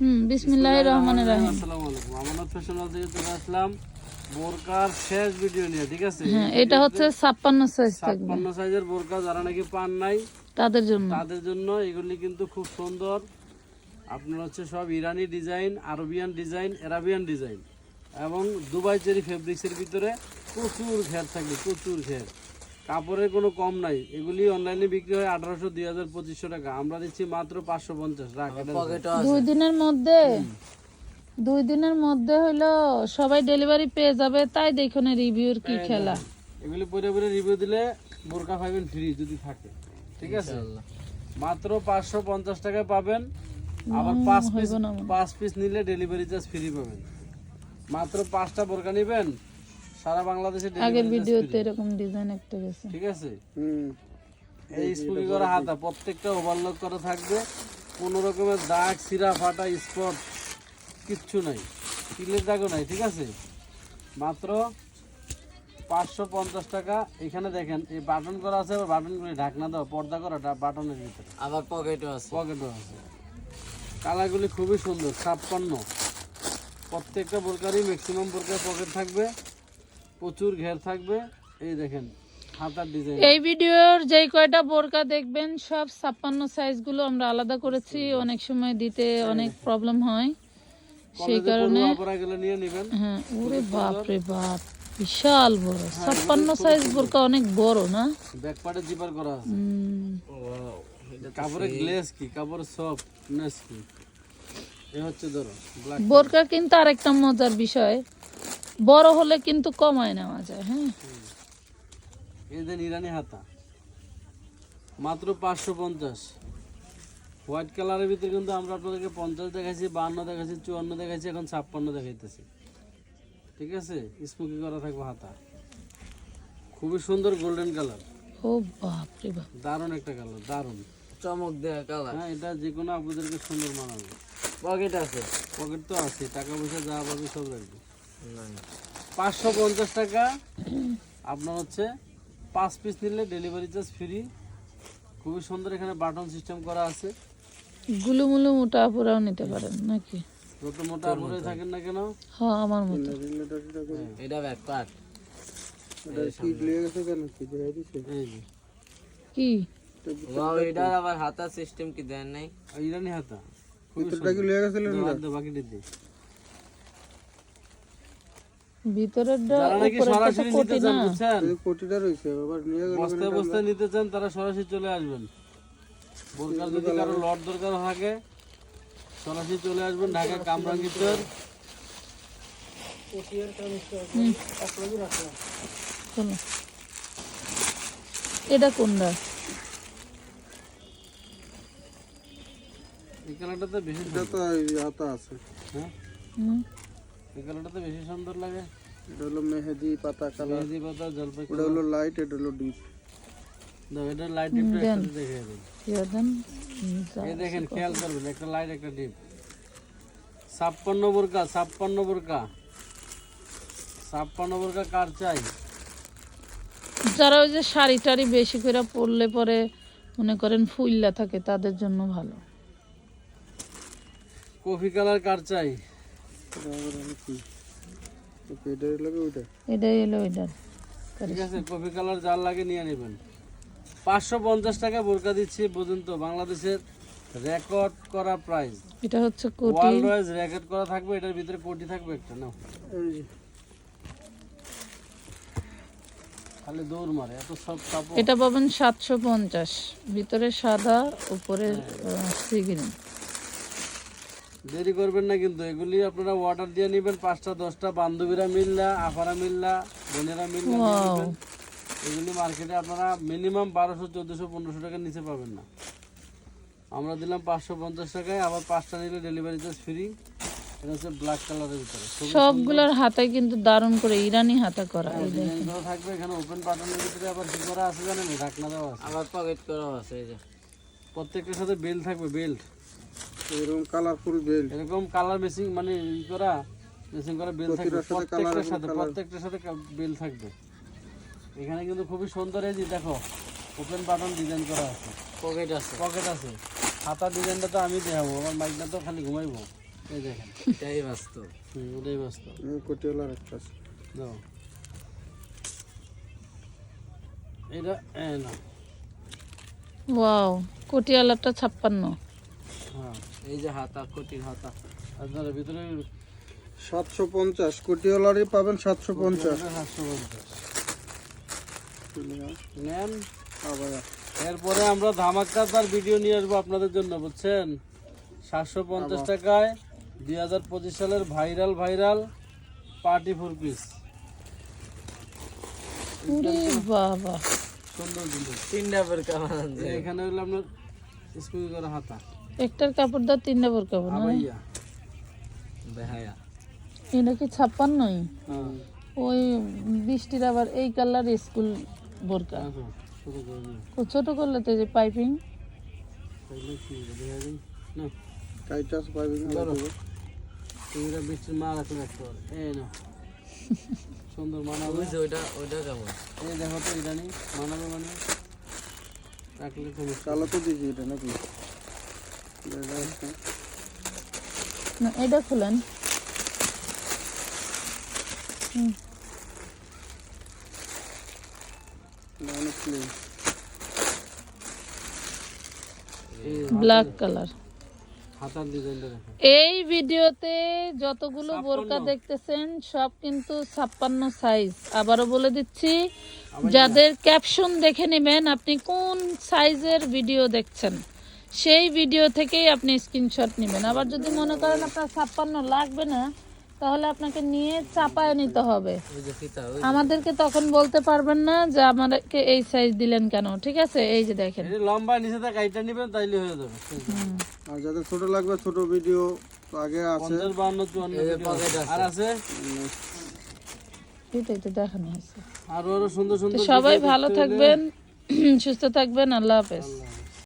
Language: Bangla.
হুম বিসমিল্লাহির রহমানির রহিম। আসসালামু আলাইকুম। আমানত ফ্যাশন হাউস থেকে চলে আসলাম বোরকার শেষ ভিডিও নিয়ে ঠিক আছে? হ্যাঁ এটা হচ্ছে ছাপ্পান্ন সাইজ থাকবে। ছাপ্পান্ন সাইজের বোরকা যারা নাকি পান নাই তাদের জন্য। তাদের জন্য এগুলি কিন্তু খুব সুন্দর। আপনার হচ্ছে সব ইরানি design Arabian design Arabian design. এবং দুবাই চেরি ফেব্রিক্সের ভিতরে প্রচুর ঘের থাকবে প্রচুর ঘের। কাপড়ের কোনো কম নাই। এগুলি অনলাইনে বিক্রি হয় আঠারোশো দুই হাজার পঁচিশশো টাকা। আমরা দিচ্ছি মাত্র পাঁচশো পঞ্চাশ। দুই দিনের মধ্যে দুই দিনের মধ্যে হইল সবাই ডেলিভারি পেয়ে যাবে তাই দেখুন রিভিউর কি খেলা। এগুলি পরে পরে রিভিউ দিলে বোরকা পাবেন ফ্রি যদি থাকে। ঠিক আছে? মাত্র পাঁচশো পঞ্চাশ টাকায় পাবেন। আবার পাঁচ পিস। পাঁচ পিস নিলে ডেলিভারি চার্জ ফ্রি পাবেন। মাত্র পাঁচটা বোরকা নেবেন সারা বাংলাদেশে আগের ভিডিওতে এরকম ডিজাইন একটা গেছে। ঠিক আছে? হুম। এই স্পুকি করা হাতা প্রত্যেকটা ওভারলক করা থাকবে। কোনো রকমের দাগ সিরা ফাটা স্পট কিচ্ছু নাই। তিলের দাগও নাই ঠিক আছে? মাত্র পাঁচশো পঞ্চাশ টাকা। এখানে দেখেন এই বাটন করা আছে আবার বাটনগুলি ঢাকনা দেওয়া পর্দা করা বাটনের ভিতরে। আবার পকেটও আছে। পকেটও আছে। কালারগুলি খুবই সুন্দর ছাপ্পান্ন। প্রত্যেকটা বোরকারই ম্যাক্সিমাম বোরকার পকেট থাকবে। প্রচুর ঘের থাকবে। এই দেখেন এই ভিডিওর যেই কয়টা বোরকা দেখবেন সব ছাপ্পান্ন সাইজগুলো আমরা আলাদা করেছি। অনেক সময় দিতে অনেক প্রবলেম হয়। সেই কারণে হ্যাঁ ওরে বাপ রে বাপ বিশাল বড়। ছাপ্পান্ন সাইজ বোরকা অনেক বড় না? ব্যাকপার্টে জিপার করা কাপড়ের গ্লেস কি? কাপড় সফটনেস কি? এ হচ্ছে ধরো বোরকা কিন্তু আরেকটা মজার বিষয়। বড় হলে কিন্তু কমায় নেওয়া যায় হ্যাঁ। এই যে নিরানি হাতা মাত্র পাঁচশো পঞ্চাশ। হোয়াইট কালারের ভিতরে কিন্তু আমরা আপনাদেরকে পঞ্চাশ দেখাইছি বান্ন দেখাইছি চুয়ান্ন দেখাইছি এখন ছাপ্পান্ন দেখাইতেছি। ঠিক আছে? স্মোকি করা থাকবে হাতা। খুবই সুন্দর গোল্ডেন কালার ও বাপ রে বাপ। দারুণ একটা কালার দারুণ। চমক দেয়া কালার হ্যাঁ এটা যে কোনো আপনাদেরকে সুন্দর মানাবে। পকেট আছে। পকেট তো আছে টাকা পয়সা যা পাবে সব রাখবে পাঁচশো পঞ্চাশ টাকা। আপনার হচ্ছে পাঁচ পিস নিলে ডেলিভারি চার্জ ফ্রি খুবই সুন্দর এখানে বাটন সিস্টেম করা আছে। গুলুমুলু মোটা পুরাও নিতে পারেন নাকি? যত মোটা পরে থাকেন না কেন? হ্যাঁ আমার মতো এটা ব্যাক পার্ট যে কি? ওয়াও আবার হাতা সিস্টেম কি দেন নাই? আর ইরানি হাতা। ভিতরের যারা নাকি সরাসরি নিতে চান বুঝছেন? কোটিটা রয়েছে আবার নিয়ে গেলে বস্তায় বস্তায় নিতে চান তারা সরাসরি চলে আসবেন। বোরকার যদি কারও লট দরকার থাকে সরাসরি চলে আসবেন ঢাকা কামরাঙ্গীরচর। চলো এটা কোনটা? এই কালারটাতে বেশি তো হাতা আছে। হ্যাঁ? হুম, এই কালারটাতে বেশি সুন্দর লাগে। এটা হলো মেহেদি পাতা কালার। মেহেদি পাতা জলপাই ওটা হলো লাইট এটা হলো ডিপ দাও এটা লাইট একসাথে দেখে দিন। ইয়া দেন। হুম, এই দেখেন খেয়াল করবেন একটা লাইট একটা ডিপ ছাপ্পান্ন বোরকা ছাপ্পান্ন বোরকা। ছাপ্পান্ন বোরকা কার চাই? যারা ওই যে শাড়ি টাড়ি বেশি করে পরলে পরে মনে করেন ফুললা থাকে তাদের জন্য ভালো। কফি কালার কার চাই? এটা আবার হলো এটা হলো ওইটা। এটাই এলো এটার ঠিক আছে কফি কালার যার লাগে নিয়ে নেবেন। পাঁচশো পঞ্চাশ টাকা বোরকা দিচ্ছি বুঝুন বাংলাদেশের রেকর্ড করা প্রাইস এটা হচ্ছে কোটি। ওয়ার্ল্ড ওয়াইজ রেকর্ড করা থাকবে এটার ভিতরে কোটি থাকবে একটা না খালি দৌড় মারে এত সব কাপড়। এটা পাবেন সাতশো পঞ্চাশ। ভিতরে সাদা উপরে সি গ্রিন দেরি করবেন না কিন্তু এগুলি আপনারা অর্ডার দিয়ে নেবেন পাঁচটা দশটা বান্ধবীরা মিললা আফারা মিললা বোনেরা মিললা এগুলি মার্কেটে আপনারা মিনিমাম বারোশো চোদ্দোশো পনেরোশো টাকার নিচে পাবেন না। আমরা দিলাম পাঁচশো পঞ্চাশ টাকায় আবার পাঁচটা নিলে ডেলিভারি চার্জ ফ্রি এটা হচ্ছে ব্ল্যাক কালারের ভিতরে। সবগুলোর হাতায় কিন্তু দারুণ করে ইরানি হাতা করা এই দেখেন। থাকবে এখানে ওপেন বাটনের ভিতরে আবার কি করা আছে জানেন? ঢাকনা দেওয়া আছে। আবার পকেট করাও আছে এই যে। প্রত্যেকটার সাথে বেল্ট থাকবে বেল্ট এরকম কালারফুল বেল্ট এরকম কালার মেশিং মানে ই করা মেশিং করা বেল থাকবে। প্রত্যেকটার সাথে প্রত্যেকটার সাথে বেল থাকবে। এখানে কিন্তু খুবই সুন্দর এই যে দেখো ওপেন বাটন ডিজাইন করা আছে। পকেট আছে। পকেট আছে। হাতা ডিজাইনটা তো আমি দেখাবো আমার মাইকটা তো খালি ঘুমাইবো। এই দেখেন। এটাই বাস্তব। হুম, ওটাই বাস্তব। কোটিওয়ালার একটা আছে। দাও। এটা এ না। ওয়াও কোটিয়ালাটা ছাপ্পান্ন। এই যে হাতা কোটির হাতা। আপনারা ভিতরে সাতশো পঞ্চাশ কোটিওয়ালারই পাবেন সাতশো পঞ্চাশ। সাতশো পঞ্চাশ। নেন। এরপরে আমরা ধামাকাদার ভিডিও নিয়ে আসব আপনাদের জন্য বুঝছেন? সাতশো পঞ্চাশ টাকায় দুই হাজার পঁচিশ সালের viral viral party four piece. সুন্দর জিনিস তিনটা এখানে হলো আপনার স্কুল করা হাতা। একটার কাপড় দা তিনটা বোরকা না? আবাইয়া বেহায়া। এটা কি ছাপ্পান্নই? হ্যাঁ। ওই বৃষ্টির আবার এই কালার স্কুল বোরকা। দিন ও ছোট করলে তো যে পাইপিং? দেখা? না। না সুন্দর মানাবে যে ওইটা ওইটা কেমন? এই দেখো তো এটা নেই। মানাবে মানে? রাখলে কালো তো দিয়েছি এটা নাকি? দেখা। না এটা খুলেন। Black colour. এই ভিডিওতে যতগুলো বোরকা দেখতেছেন সব কিন্তু ছাপ্পান্ন সাইজ আবারও বলে দিচ্ছি যাদের ক্যাপশন দেখে নেবেন আপনি কোন সাইজের ভিডিও দেখছেন? সেই ভিডিও থেকেই আপনি স্ক্রিনশট নেবেন। আবার যদি মনে করেন আপনার ছাপ্পান্ন লাগবে না তাহলে আপনাকে নিয়ে চাপায় নিতে হবে। আমাদেরকে তখন বলতে পারবেন না যে আমাদেরকে এই সাইজ দিলেন কেন ঠিক আছে? এই যে দেখেন। লম্বা নিচে থেকে কাইটা নিবেন তাইলে হয়ে যাবে। আর যাদের ছোট লাগবে ছোট ভিডিও আগে আছে। পঞ্চাশ বান্ন চুয়ান্ন এই যে video pocket আছে। আর আছে? এটাই তো দেখানো হয়েছে। আরও আরও সুন্দর সুন্দর সবাই ভালো থাকবেন সুস্থ থাকবেন আল্লাহ হাফেজ।